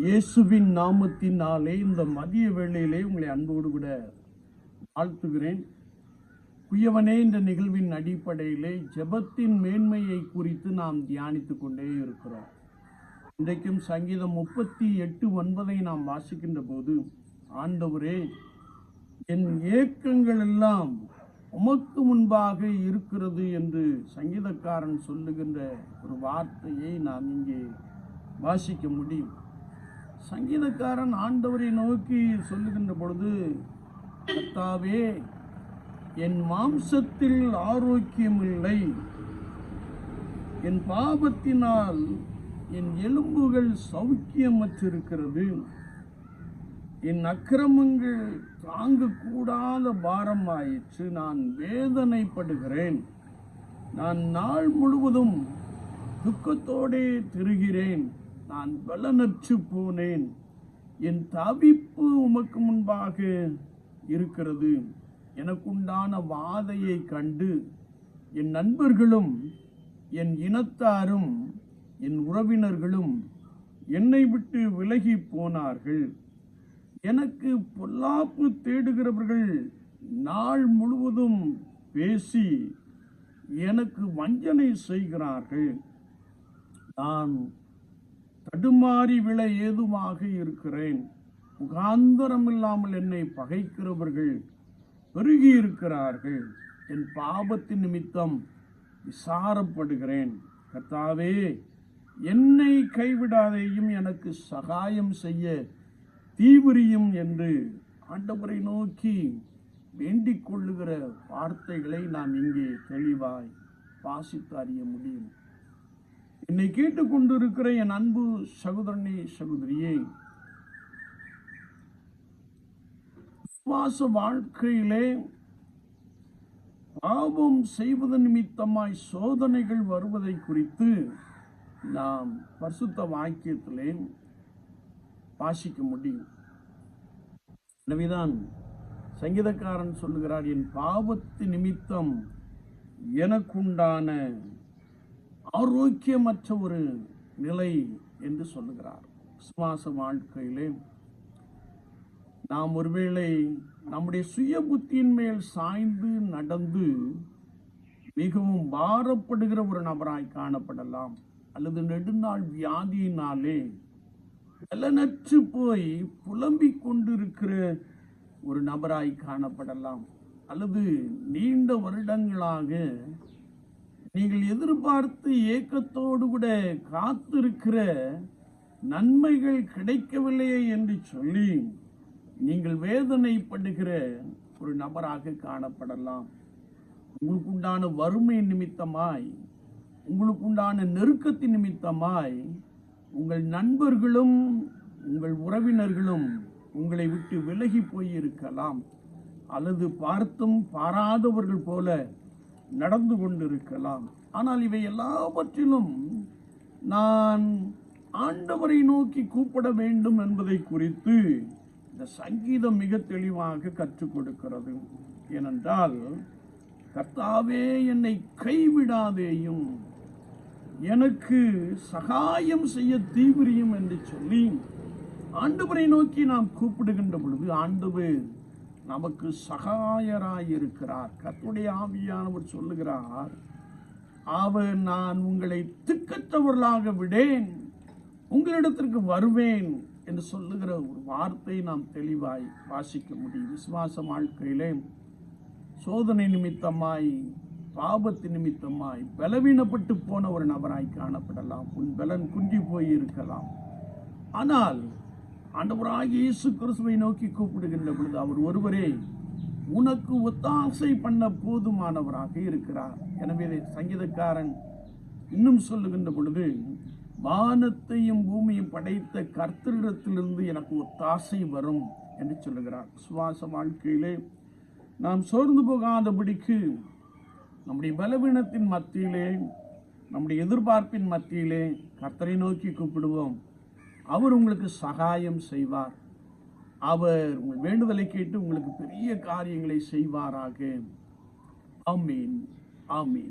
இயேசுவின் நாமத்தினாலே இந்த மதிய வேளையிலே உங்களை அன்போடு கூட வாழ்த்துகிறேன். குயவனே இந்த நிகழ்வின் அடிப்படையிலே ஜெபத்தின் மேன்மையை குறித்து நாம் தியானித்து கொண்டே இருக்கிறோம். இன்றைக்கும் சங்கீதம் முப்பத்தி எட்டு ஒன்பதை நாம் வாசிக்கின்ற போது ஆண்டவரே என் ஏக்கங்கள் எல்லாம் உமக்கு முன்பாக இருக்கிறது என்று சங்கீதக்காரன் சொல்லுகின்ற ஒரு வார்த்தையை நாம் இங்கே வாசிக்க முடியும். சங்கீதக்காரன் ஆண்டவரை நோக்கி சொல்லுகின்ற பொழுது கத்தாவே என் மாம்சத்தில் ஆரோக்கியம் இல்லை என் பாபத்தினால் என் எலும்புகள் சௌக்கியமற்றிருக்கிறது. என் அக்கிரமங்கள் தாங்கக்கூடாத பாரம் ஆயிற்று நான் வேதனைப்படுகிறேன். நான் நாள் முழுவதும் துக்கத்தோடே திருகிறேன். நான் பலனற்று போனேன். என் தவிப்பு உமக்கு முன்பாக இருக்கிறது. எனக்குண்டான வாதையை கண்டு என் நண்பர்களும் என் இனத்தாரும் என் உறவினர்களும் என்னை விட்டு விலகி போனார்கள். எனக்கு பொல்லாப்பு தேடுகிறவர்கள் நாள் முழுவதும் பேசி எனக்கு வஞ்சனை செய்கிறார்கள். நான் தடுமாறி விழ ஏதுமாக இருக்கிறேன்? முகாந்தரம் இல்லாமல் என்னை பகைக்கிறவர்கள் பெருகி இருக்கிறார்கள் என் பாபத்தின் நிமித்தம் விசாரப்படுகிறேன். கத்தாவே என்னை கைவிடாதேயும் எனக்கு சகாயம் செய்ய தீவிரியும் என்று ஆண்டவரை நோக்கி வேண்டிக் கொள்ளுகிற வார்த்தைகளை நாம் இங்கே தெளிவாய் வாசித்து அறிய முடியும். என்னை கேட்டுக்கொண்டிருக்கிற என் அன்பு சகோதரனே சகோதரியே விசுவாச வாழ்க்கையிலே பாவம் செய்வது நிமித்தமாய் சோதனைகள் வருவதை குறித்து நாம் பரிசுத்த வாக்கியத்திலே வாசிக்க முடியும். எனவேதான் சங்கீதக்காரன் சொல்லுகிறார் என் பாவத்து நிமித்தம் எனக்குண்டான ஆரோக்கியமற்ற ஒரு நிலை என்று சொல்லுகிறார். விசுவாச வாழ்க்கையிலே நாம் ஒருவேளை நம்முடைய சுய புத்தியின் மேல் சாய்ந்து நடந்து மிகவும் பாரப்படுகிற ஒரு நபராய் காணப்படலாம். அல்லது நெடுநாள் வியாதியினாலே பலனற்று போய் புலம்பிக் கொண்டிருக்கிற ஒரு நபராய் காணப்படலாம். அல்லது நீண்ட வருடங்களாக நீங்கள் எதிர்பார்த்து ஏக்கத்தோடு கூட காத்திருக்கிற நன்மைகள் கிடைக்கவில்லையே என்று சொல்லி நீங்கள் வேதனைப்படுகிற ஒரு நபராக காணப்படலாம். உங்களுக்கு உண்டான வறுமை நிமித்தமாய் உங்களுக்கு உண்டான நெருக்கத்தின் நிமித்தமாய் உங்கள் நண்பர்களும் உங்கள் உறவினர்களும் உங்களை விட்டு விலகி போயிருக்கலாம். அல்லது பார்த்தும் பாராதவர்கள் போல நடந்து கொண்டிருக்கலாம். ஆனால் இவை எல்லாவற்றிலும் நான் ஆண்டவரை நோக்கி கூப்பிட வேண்டும் என்பதை குறித்து இந்த சங்கீதம் மிக தெளிவாக கற்றுக் கொடுக்கிறது. ஏனென்றால் கர்த்தாவே என்னை கைவிடாதேயும் எனக்கு சகாயம் செய்ய தீவிரியும் என்று சொல்லி ஆண்டவரை நோக்கி நாம் கூப்பிடுகின்ற பொழுது ஆண்டவர் நமக்கு சகாயராயிருக்கிறார். கத்துடைய ஆவியானவர் சொல்லுகிறார் அவர் நான் உங்களை திக்கத்தவர்களாக விடேன். உங்களிடத்திற்கு வருவேன் என்று சொல்லுகிற ஒரு வார்த்தை நாம் தெளிவாய் வாசிக்க முடியும். விசுவாச வாழ்க்கையிலே சோதனை நிமித்தமாய் பாபத்து நிமித்தமாய் பலவீனப்பட்டு போன ஒரு நபராய் காணப்படலாம். உன் பலன் குன்றி போய் இருக்கலாம் ஆனால் ஆண்டவராக இயேசு கிறிஸ்துவை நோக்கி கூப்பிடுகின்ற பொழுது அவர் ஒருவரே உனக்கு ஒத்தாசை பண்ண போதுமானவராக இருக்கிறார். எனவே சங்கீதக்காரன் இன்னும் சொல்லுகின்ற பொழுது வானத்தையும் பூமியும் படைத்த கர்த்தரிடத்திலிருந்து எனக்கு ஒத்தாசை வரும் என்று சொல்லுகிறார். சுவாச வாழ்க்கையிலே நாம் சோர்ந்து போகாதபடிக்கு நம்முடைய பலவீனத்தின் மத்தியிலே நம்முடைய எதிர்பார்ப்பின் மத்தியிலே கர்த்தரை நோக்கி கூப்பிடுவோம். அவர் உங்களுக்கு சகாயம் செய்வார். அவர் உங்கள் வேண்டுதலை கேட்டு உங்களுக்கு பெரிய காரியங்களை செய்வாராக. ஆமீன். ஆமீன்.